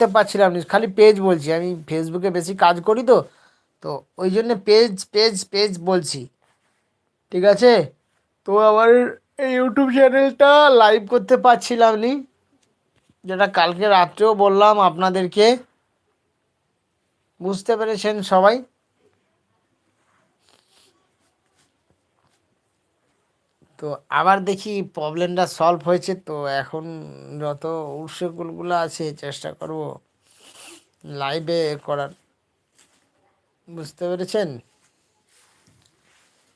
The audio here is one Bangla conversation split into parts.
করতে পাচ্ছিলাম খালি পেজ বলছি। আমি ফেসবুকে বেশি কাজ করি তো তো ওই জন্য পেজ পেজ পেজ বলছি। ঠিক আছে? তো আমার এই ইউটিউব চ্যানেলটা লাইভ করতে পারছিলাম নি। যেটা কালকে রাত্রেও বললাম আপনাদেরকে। বুঝতে পেরেছেন সবাই? তো আবার দেখি প্রবলেমটা সলভ হয়েছে, তো এখন যত উৎসগুলো আছে চেষ্টা করব লাইভে করার। বুঝতে পেরেছেন?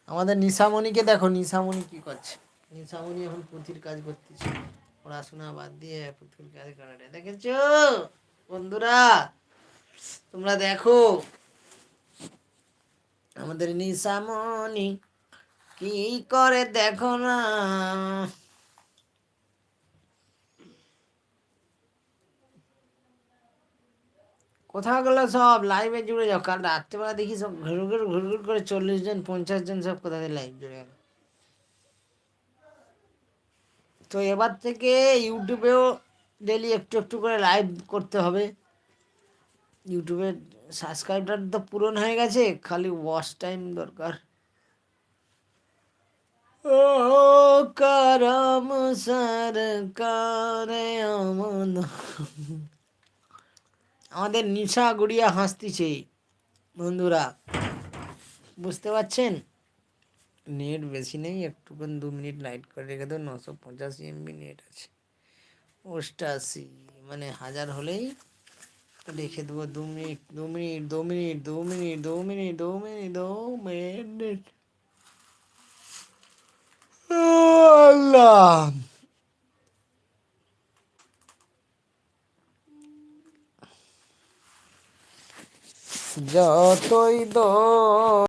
আমাদের নিশামণিকে দেখো, নিশামণি কি করছে? নিশামণি এখন পুঁথির কাজ করতেছে। পড়াশোনা বাদ দিয়ে পুঁথির কাজ করাটা দেখেছ? বন্ধুরা, তোমরা দেখো। আমাদের নিশামণি কি করে দেখো না? কোথাও সব লাইভে জুড়ে যাও, কাল রাত্রেবেলা দেখি সব ঘুর ঘুর ঘুর ঘুর করে চল্লিশ জন, পঞ্চাশ জন সব কোথায় লাইভ জুড়ে গেল? তো এবার থেকে ইউটিউবেও ডেলি একটু একটু করে লাইভ করতে হবে। ইউটিউবের সাবস্ক্রাইবার তো পূরণ হয়ে গেছে, খালি ওয়াচ টাইম দরকার। করম সরকার আমাদের নিশা গুড়িয়া হাসতিছে, বন্ধুরা। বুঝতে পারছেন? নেট বেশি নেই একটুখান দু মিনিট লাইট করে রেখে দেবো নশো পঁচাশি এমবি নেট আছে। অষ্টাশি মানে হাজার হলেই রেখে দেবো, দু মিনিট দু মিনিট দু মিনিট দু মিনিট দু মিনিট দু মিনিট দু মিনিট। আল্লাহ যতই দো